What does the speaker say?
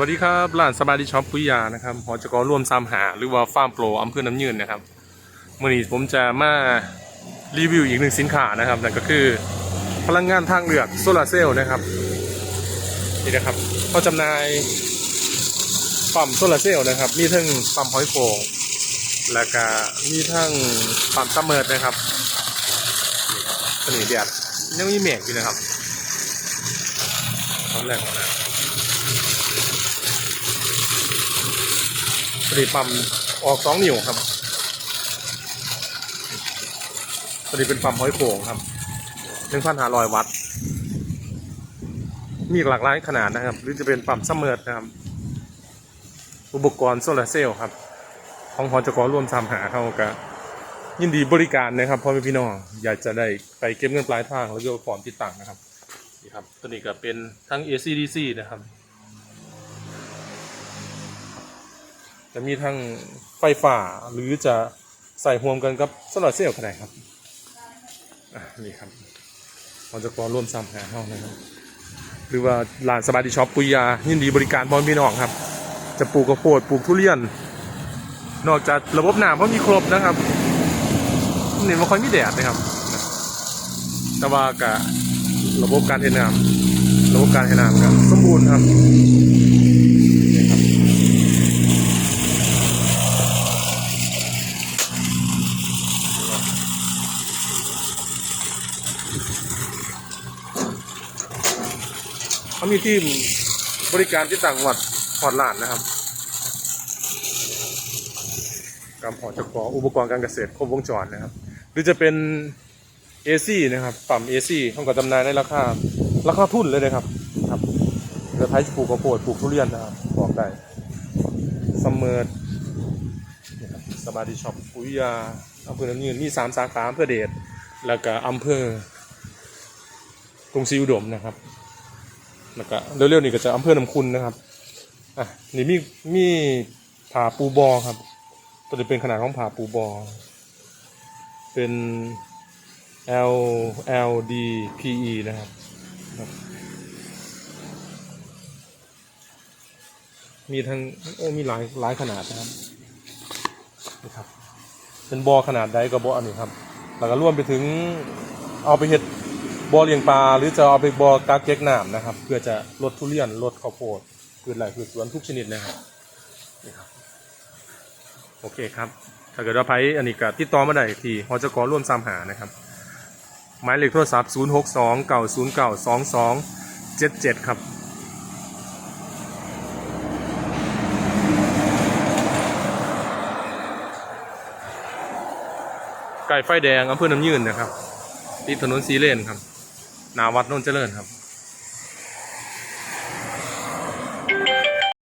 วัสดีครับร้านสบายดีช็อปปุยยานะครับหอจกรร่วมซามหา หรือว่าฟาร์มโปรอำเภอน้ำยืนนะครับเมื่อนี้ผมจะมารีวิวอีกหนึ่งสินค้านะครับนั่นก็คือพลังงานทางเลือกโซลาร์เซลล์นะครับนี่นะครับเขาจำหน่ายปั๊มโซลาร์เซลล์นะครับมีทั้งปั๊มหอยโป่งแล้วก็มีทั้งปั๊มซัมเมอร์นะครับนี่ครับสนีแดดยังมีเมฆอยู่นะครับตอนแรกของนะ ผลิตปั๊มออกสองนิ้วครับผลิตเป็นปั๊มห้อยโขงครับหนึ่งพันห้าร้อยวัตต์ มีหลากหลายขนาดนะครับ หรือจะเป็นปั๊มซัมเมอร์นะครับ อุปกรณ์โซลาร์เซลล์ครับ ของหอจกร่วมทำหาเขาก็ยินดีบริการนะครับพ่อแม่พี่น้องอยากจะได้ไปเก็บเงินปลายทางแล้วก็พร้อมติดตั้งนะครับนี่ครับตัวนี้ก็เป็นทั้ง AC/DC นะครับ จะมีทั้งไฟฟ้าหรือจะใส่ห่วมกันกับโซลาร์เซลล์ก็ได้ครับนี่ครับเราจะขอร่วมซ้ำหาห้องนะครับ หรือว่าร้านสบายดีช็อปปุยยา ยินดีบริการบอลพี่น้องครับ จะปลูกกระโพดปลูกทุเรียน นอกจากระบบน้ำก็มีครบนะครับนี่มันค่อยมีแดดนะครับ แต่ว่ากับระบบการเทน้ำระบบการเทน้ำครับสมบูรณ์ครับนี่ครับ เขามีทีมบริการที่ต่างจังหวัดพอร์ตลานนะครับกับหอจกออุปกรณ์การเกษตรครบวงจรนะครับ หรือจะเป็น AC นะครับปั๊ม AC เขาก็จำหน่ายในราคาราคาทุนเลยนะครับครับจะใช้ปลูกข้าวโพดปลูกทุเรียนนะครับบอกได้ซัมเมอร์นะครับสบาดีช็อปปุยยาอำเภอน้ำยืนมีสามสาขาอำเภอเดชแล้วก็อำเภอกรุงศรีอุดมนะครับ แล้วก็เร็วๆนี่ก็จะอำเภอน้ำคุณนะครับอะนี่มีมีผาปูบอครับ ตัวนี้เป็นขนาดของผาปูบอ เป็น L L D P E นะครับมีทั้งโอ้มีหลายหลายขนาดนะครับนี่ครับ เป็นบอขนาดใดกับบออันนี้ครับ แล้วก็รวมไปถึงเอาไปเห็ด บอเลี้ยงปลาหรือจะเอาไปบอกาเก็กน้ำนะครับ เพื่อจะลดทุเรียนลดข้าวโพดพืชไร่พืชสวนทุกชนิดนะครับนี่ครับ โอเคครับ ถ้าเกิดว่าไพอันนี้ก็ติดต่อมาได้ที่หอจกร่วมสามหานะครับ หมายเลขโทรศัพท์ 0 6 2 9 0 9 2 2 7 7 ครับไก่ไฟแดงอำเภอน้ำยืนนะครับติดถนนสีเลนครับ นาวัดนุ่นเจริญครับ